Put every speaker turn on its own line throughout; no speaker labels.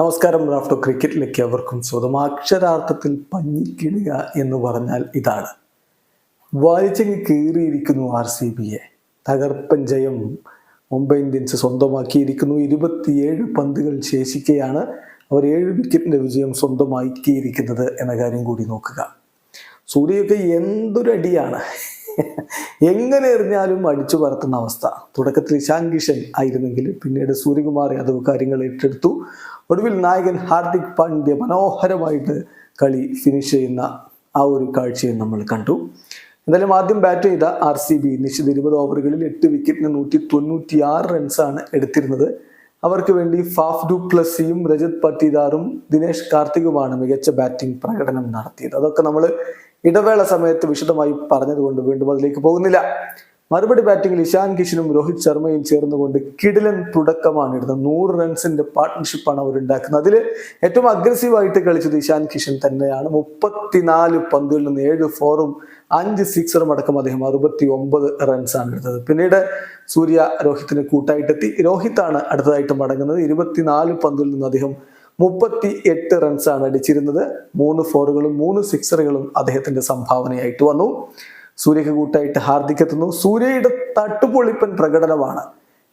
നമസ്കാരം റാഫ്റ്റോ ക്രിക്കറ്റിലേക്ക് അവർക്കും സ്വന്തം അക്ഷരാർത്ഥത്തിൽ പഞ്ഞിക്കിടുക എന്ന് പറഞ്ഞാൽ ഇതാണ്. വലിച്ചങ്ങ് കീറിയിരിക്കുന്നു ആർ സി ബിയെ തകർപ്പൻ ജയം മുംബൈ ഇന്ത്യൻസ് സ്വന്തമാക്കിയിരിക്കുന്നു. ഇരുപത്തിയേഴ് പന്തുകൾ ശേഷിക്കെയാണ് അവർ ഏഴ് വിക്കറ്റിന്റെ വിജയം സ്വന്തമാക്കിയിരിക്കുന്നത് എന്ന കാര്യം കൂടി നോക്കുക. സൂര്യയൊക്കെ എന്തൊരടിയാണ്. എങ്ങനെ എറിഞ്ഞാലും അടിച്ചു പറത്തുന്ന അവസ്ഥ. തുടക്കത്തിൽ ഇശാൻ കിഷൻ ആയിരുന്നെങ്കിൽ പിന്നീട് സൂര്യകുമാർ യാദവ് കാര്യങ്ങൾ ഏറ്റെടുത്തു. ഒടുവിൽ നായകൻ ഹാർദിക് പാണ്ഡ്യ മനോഹരമായിട്ട് കളി ഫിനിഷ് ചെയ്യുന്ന ആ ഒരു കാഴ്ചയും നമ്മൾ കണ്ടു. എന്തായാലും ആദ്യം ബാറ്റ് ചെയ്ത ആർ സി ബി നിശ്ചിത ഇരുപത് ഓവറുകളിൽ എട്ട് വിക്കറ്റിന് നൂറ്റി തൊണ്ണൂറ്റി ആറ് റൺസാണ് എടുത്തിരുന്നത്. അവർക്ക് വേണ്ടി ഫാഫ് ഡു പ്ലസിയും രജത് പട്ടീദാറും ദിനേഷ് കാർത്തികുമാണ് മികച്ച ബാറ്റിംഗ് പ്രകടനം നടത്തിയത്. അതൊക്കെ നമ്മൾ ഇടവേള സമയത്ത് വിശദമായി പറഞ്ഞതുകൊണ്ട് വീണ്ടും അതിലേക്ക് പോകുന്നില്ല. മറുപടി ബാറ്റിംഗിൽ ഇഷാൻ കിഷനും രോഹിത് ശർമ്മയും ചേർന്നുകൊണ്ട് കിടിലൻ തുടക്കമാണ് ഇടുന്നത് നൂറ് റൺസിന്റെ പാർട്ട്ണർഷിപ്പാണ് അവർ ഉണ്ടാക്കുന്നത് അതിൽ ഏറ്റവും അഗ്രസീവായിട്ട് കളിച്ചത് ഇഷാൻ കിഷൻ തന്നെയാണ്. മുപ്പത്തിനാല് പന്തുകളിൽ നിന്ന് ഏഴ് ഫോറും അഞ്ച് സിക്സറും അടക്കം അദ്ദേഹം അറുപത്തി ഒമ്പത് റൺസാണ് എടുത്തത്. പിന്നീട് സൂര്യ രോഹിത്തിന് കൂട്ടായിട്ടെത്തി. രോഹിത്താണ് അടുത്തതായിട്ട് മടങ്ങുന്നത്. ഇരുപത്തിനാല് പന്തുകളിൽ നിന്ന് അദ്ദേഹം മുപ്പത്തി എട്ട് റൺസാണ് അടിച്ചിരുന്നത്. മൂന്ന് ഫോറുകളും മൂന്ന് സിക്സറുകളും അദ്ദേഹത്തിന്റെ സംഭാവനയായിട്ട് വന്നു. സൂര്യക്ക് കൂട്ടായിട്ട് ഹാർദിക് എത്തുന്നു. സൂര്യയുടെ തട്ടുപൊളിപ്പൻ പ്രകടനമാണ്.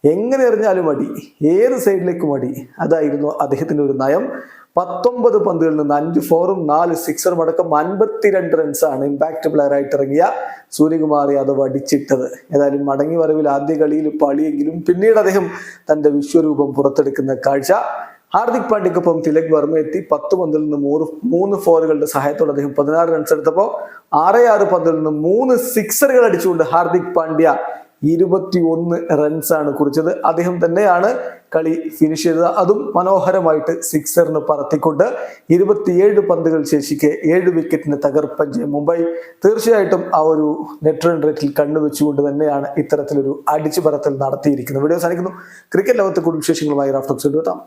എങ്ങനെ എറിഞ്ഞാലും അടി ഏത് സൈഡിലേക്കും അടി അതായിരുന്നു അദ്ദേഹത്തിന്റെ ഒരു നയം. പത്തൊമ്പത് പന്തുകളിൽ നിന്ന് അഞ്ച് ഫോറും നാല് സിക്സറും അടക്കം അൻപത്തിരണ്ട് റൺസാണ് ഇമ്പാക്ട് പ്ലെയർ ആയിട്ട് ഇറങ്ങിയ സൂര്യകുമാർ യാദവ് അടിച്ചിട്ടത്. ഏതായാലും മടങ്ങി വരവിൽ ആദ്യ കളിയിൽ പളിയെങ്കിലും പിന്നീട് അദ്ദേഹം തന്റെ വിശ്വരൂപം പുറത്തെടുക്കുന്ന കാഴ്ച. ഹാർദിക് പാണ്ഡ്യക്കൊപ്പം തിലക് വർമ്മ എത്തി പത്ത് പന്തിൽ നിന്ന് മൂന്ന് മൂന്ന് ഫോറുകളുടെ സഹായത്തോടെ അദ്ദേഹം പതിനാറ് റൺസ് എടുത്തപ്പോൾ ആറ് ആറ് പന്തിൽ നിന്ന് മൂന്ന് സിക്സറുകൾ അടിച്ചുകൊണ്ട് ഹാർദിക് പാണ്ഡ്യ ഇരുപത്തി ഒന്ന് റൺസാണ് കുറിച്ചത്. അദ്ദേഹം തന്നെയാണ് കളി ഫിനിഷ് ചെയ്തത്. അതും മനോഹരമായിട്ട് സിക്സറിന് പറത്തിക്കൊണ്ട് ഇരുപത്തിയേഴ് പന്തുകൾ ശേഷിക്കെ ഏഴ് വിക്കറ്റിന് തകർപ്പൻ ജയം മുംബൈ തീർച്ചയായിട്ടും ആ ഒരു നെറ്റ് റൺ റേറ്റിൽ കണ്ണുവെച്ചുകൊണ്ട് തന്നെയാണ് ഇത്തരത്തിലൊരു അടിച്ചുപറത്തൽ നടത്തിയിരിക്കുന്നത്. വീഡിയോ സാധിക്കുന്നു ക്രിക്കറ്റ് ലോകത്തെ കൂടുതൽ വിശേഷങ്ങളുമായി റാഫ്റ്റോക്സ് എത്താം.